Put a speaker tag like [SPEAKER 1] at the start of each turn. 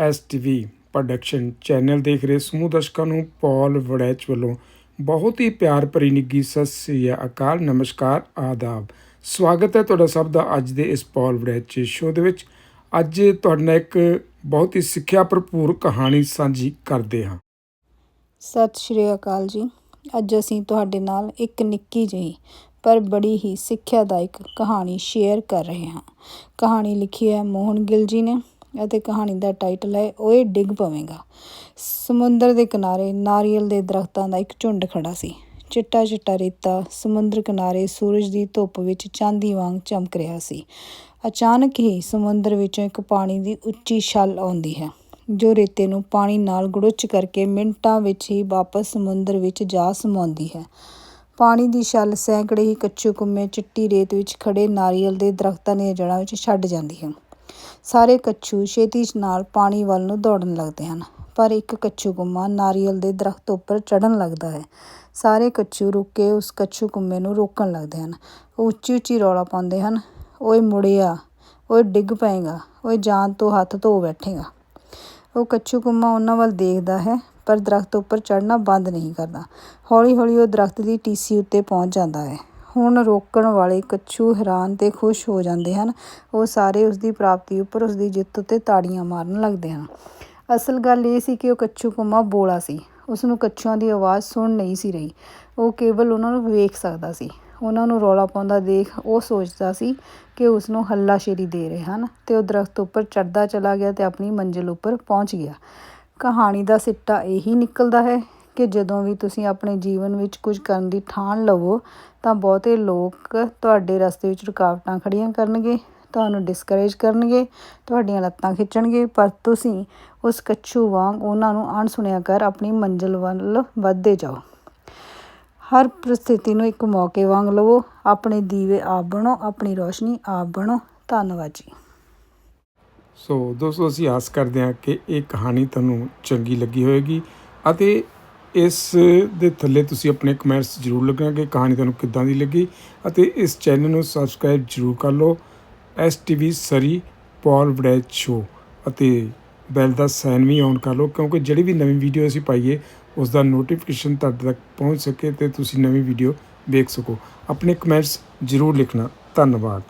[SPEAKER 1] STV production channel ਦੇਖ ਰਹੇ ਸਮੂਹ ਦਰਸ਼ਕਾਂ ਨੂੰ ਪੌਲ ਵੜੈਚ ਵੱਲੋਂ ਬਹੁਤ ਹੀ ਪਿਆਰ ਭਰੀ ਨਿੱਘੀ ਸਤਿ ਸ੍ਰੀ ਅਕਾਲ, ਨਮਸਕਾਰ, ਆਦਾਬ। ਸਵਾਗਤ ਹੈ ਤੁਹਾਡਾ ਸਭ ਦਾ ਅੱਜ ਦੇ ਇਸ ਪੌਲ ਵੜੈਚ ਸ਼ੋਅ ਦੇ ਵਿੱਚ। ਅੱਜ ਤੁਹਾਡੇ ਨਾਲ ਇੱਕ ਬਹੁਤ ਹੀ ਸਿੱਖਿਆ ਭਰਪੂਰ ਕਹਾਣੀ ਸਾਂਝੀ ਕਰਦੇ ਹਾਂ।
[SPEAKER 2] ਸਤਿ ਸ਼੍ਰੀ ਅਕਾਲ ਜੀ। ਅੱਜ ਅਸੀਂ ਤੁਹਾਡੇ ਨਾਲ ਇੱਕ ਨਿੱਕੀ ਜਿਹੀ, ਪਰ ਬੜੀ ਹੀ ਸਿੱਖਿਆਦਾਇਕ ਕਹਾਣੀ ਸ਼ੇਅਰ ਕਰ ਰਹੇ ਹਾਂ। ਕਹਾਣੀ ਲਿਖੀ ਹੈ ਮੋਹਨ ਗਿੱਲ ਜੀ ਨੇ। ਅਤੇ ਕਹਾਣੀ ਦਾ ਟਾਈਟਲ ਹੈ, ਓਏ ਡਿੱਗ ਪਵੇਂਗਾ। ਸਮੁੰਦਰ ਦੇ ਕਿਨਾਰੇ ਨਾਰੀਅਲ ਦੇ ਦਰਖਤਾਂ ਦਾ ਇੱਕ ਝੁੰਡ ਖੜਾ ਸੀ। ਚਿੱਟਾ ਚਿੱਟਾ ਰੇਤਾ ਸਮੁੰਦਰ ਕਿਨਾਰੇ ਸੂਰਜ ਦੀ ਧੁੱਪ ਵਿੱਚ ਚਾਂਦੀ ਵਾਂਗ ਚਮਕ ਰਿਹਾ ਸੀ। ਅਚਾਨਕ ਹੀ ਸਮੁੰਦਰ ਵਿੱਚੋਂ ਇੱਕ ਪਾਣੀ ਦੀ ਉੱਚੀ ਛੱਲ ਆਉਂਦੀ ਹੈ, ਜੋ ਰੇਤੇ ਨੂੰ ਪਾਣੀ ਨਾਲ ਗੜੁੱਚ ਕਰਕੇ ਮਿੰਟਾਂ ਵਿੱਚ ਹੀ ਵਾਪਸ ਸਮੁੰਦਰ ਵਿੱਚ ਜਾ ਸਮਾਉਂਦੀ ਹੈ। ਪਾਣੀ ਦੀ ਛੱਲ ਸੈਂਕੜੇ ਹੀ ਕੱਚੂ ਕੁੰਮੇ ਚਿੱਟੀ ਰੇਤ ਵਿੱਚ ਖੜੇ ਨਾਰੀਅਲ ਦੇ ਦਰਖਤਾਂ ਦੀਆਂ ਜੜ੍ਹਾਂ ਵਿੱਚ ਛੱਡ ਜਾਂਦੀ ਹੈ। ਸਾਰੇ ਕੱਛੂ ਛੇਤੀ ਨਾਲ ਪਾਣੀ ਵੱਲ ਨੂੰ ਦੌੜਨ ਲੱਗਦੇ ਹਨ, ਪਰ ਇੱਕ ਕੱਛੂ ਕੁੰਮਾ ਨਾਰੀਅਲ ਦੇ ਦਰਖਤ ਉੱਪਰ ਚੜ੍ਹਨ ਲੱਗਦਾ ਹੈ। ਸਾਰੇ ਕੱਛੂ ਰੁਕ ਕੇ ਉਸ ਕੱਛੂ ਕੁੰਮੇ ਨੂੰ ਰੋਕਣ ਲੱਗਦੇ ਹਨ। ਉਹ ਉੱਚੀ ਉੱਚੀ ਰੌਲਾ ਪਾਉਂਦੇ ਹਨ, ਓਏ ਮੁੜਿਆ, ਓਏ ਡਿੱਗ ਪਏਗਾ, ਓਏ ਜਾਨ ਤੋਂ ਹੱਥ ਧੋ ਬੈਠੇਗਾ। ਉਹ ਕੱਛੂ ਕੁੰਮਾ ਉਹਨਾਂ ਵੱਲ ਦੇਖਦਾ ਹੈ, ਪਰ ਦਰਖਤ ਉੱਪਰ ਚੜ੍ਹਨਾ ਬੰਦ ਨਹੀਂ ਕਰਦਾ। ਹੌਲੀ ਹੌਲੀ ਉਹ ਦਰਖਤ ਦੀ ਟੀਸੀ ਉੱਤੇ ਪਹੁੰਚ ਜਾਂਦਾ ਹੈ। ਹੁਣ ਰੋਕਣ ਵਾਲੇ ਕੱਛੂ ਹੈਰਾਨ ਤੇ ਖੁਸ਼ ਹੋ ਜਾਂਦੇ ਹਨ। ਉਹ ਸਾਰੇ ਉਸ ਦੀ ਪ੍ਰਾਪਤੀ ਉੱਪਰ ਉਸ ਦੀ ਜਿੱਤ ਉੱਤੇ ਤਾੜੀਆਂ ਮਾਰਨ ਲੱਗਦੇ ਹਨ। ਅਸਲ ਗੱਲ ਇਹ ਸੀ ਕਿ ਉਹ ਕੱਛੂ ਕੁੰਮਾ ਬੋਲਾ ਸੀ। ਉਸ ਨੂੰ ਕੱਛੂਆਂ ਦੀ ਆਵਾਜ਼ ਸੁਣ ਨਹੀਂ ਸੀ ਰਹੀ। ਉਹ ਕੇਵਲ ਉਹਨਾਂ ਨੂੰ ਵੇਖ ਸਕਦਾ ਸੀ। ਉਹਨਾਂ ਨੂੰ ਰੌਲਾ ਪਾਉਂਦਾ ਦੇਖ ਉਹ ਸੋਚਦਾ ਸੀ ਕਿ ਉਸ ਨੂੰ ਹੱਲਾਸ਼ੇਰੀ ਦੇ ਰਹੇ ਹਨ ਤੇ ਉਹ ਦਰਖਤ ਉੱਪਰ ਚੜਦਾ ਚਲਾ ਗਿਆ ਤੇ ਆਪਣੀ ਮੰਜ਼ਿਲ ਉੱਪਰ ਪਹੁੰਚ ਗਿਆ। ਕਹਾਣੀ ਦਾ ਸਿੱਟਾ ਇਹੀ ਨਿਕਲਦਾ ਹੈ ਕਿ ਜਦੋਂ ਵੀ ਤੁਸੀਂ ਆਪਣੇ ਜੀਵਨ ਵਿੱਚ ਕੁਝ ਕਰਨ ਦੀ ਠਾਣ ਲਵੋ, ਤਾਂ ਬਹੁਤੇ ਲੋਕ ਤੁਹਾਡੇ ਰਸਤੇ ਵਿੱਚ ਰੁਕਾਵਟਾਂ ਖੜ੍ਹੀਆਂ ਕਰਨਗੇ, ਤੁਹਾਨੂੰ ਡਿਸਕਰੇਜ ਕਰਨਗੇ, ਤੁਹਾਡੀਆਂ ਲੱਤਾਂ ਖਿੱਚਣਗੇ। ਪਰ ਤੁਸੀਂ ਉਸ ਕੱਛੂ ਵਾਂਗ ਉਹਨਾਂ ਨੂੰ ਅਣਸੁਣਿਆ ਕਰ ਆਪਣੀ ਮੰਜ਼ਿਲ ਵੱਲ ਵੱਧਦੇ ਜਾਓ। ਹਰ ਪ੍ਰਸਥਿਤੀ ਨੂੰ ਇੱਕ ਮੌਕੇ ਵਾਂਗ ਲਵੋ। ਆਪਣੇ ਦੀਵੇ ਆਪ ਬਣੋ, ਆਪਣੀ ਰੋਸ਼ਨੀ ਆਪ ਬਣੋ। ਧੰਨਵਾਦ ਜੀ।
[SPEAKER 1] ਸੋ ਦੋਸਤੋ, ਅਸੀਂ ਆਸ ਕਰਦੇ ਹਾਂ ਕਿ ਇਹ ਕਹਾਣੀ ਤੁਹਾਨੂੰ ਚੰਗੀ ਲੱਗੀ ਹੋਵੇਗੀ ਅਤੇ ਇਸ ਦੇ ਥੱਲੇ ਤੁਸੀਂ ਆਪਣੇ ਕਮੈਂਟਸ ਜ਼ਰੂਰ ਲਿਖਣਾ ਕਿ ਕਹਾਣੀ ਤੁਹਾਨੂੰ ਕਿੱਦਾਂ ਦੀ ਲੱਗੀ ਅਤੇ ਇਸ ਚੈਨਲ ਨੂੰ ਸਬਸਕ੍ਰਾਈਬ ਜ਼ਰੂਰ ਕਰ ਲਓ। S TV Surrey Paul Warraich show ਅਤੇ ਬੈਲ ਦਾ ਸਾਈਨ ਵੀ ਔਨ ਕਰ ਲਓ, ਕਿਉਂਕਿ ਜਿਹੜੀ ਵੀ ਨਵੀਂ ਵੀਡੀਓ ਅਸੀਂ ਪਾਈਏ ਉਸ ਦਾ ਨੋਟੀਫਿਕੇਸ਼ਨ ਤੁਹਾਡੇ ਤੱਕ ਪਹੁੰਚ ਸਕੇ ਤੇ ਤੁਸੀਂ ਨਵੀਂ ਵੀਡੀਓ ਵੇਖ ਸਕੋ। ਆਪਣੇ ਕਮੈਂਟਸ ਜ਼ਰੂਰ ਲਿਖਣਾ। ਧੰਨਵਾਦ।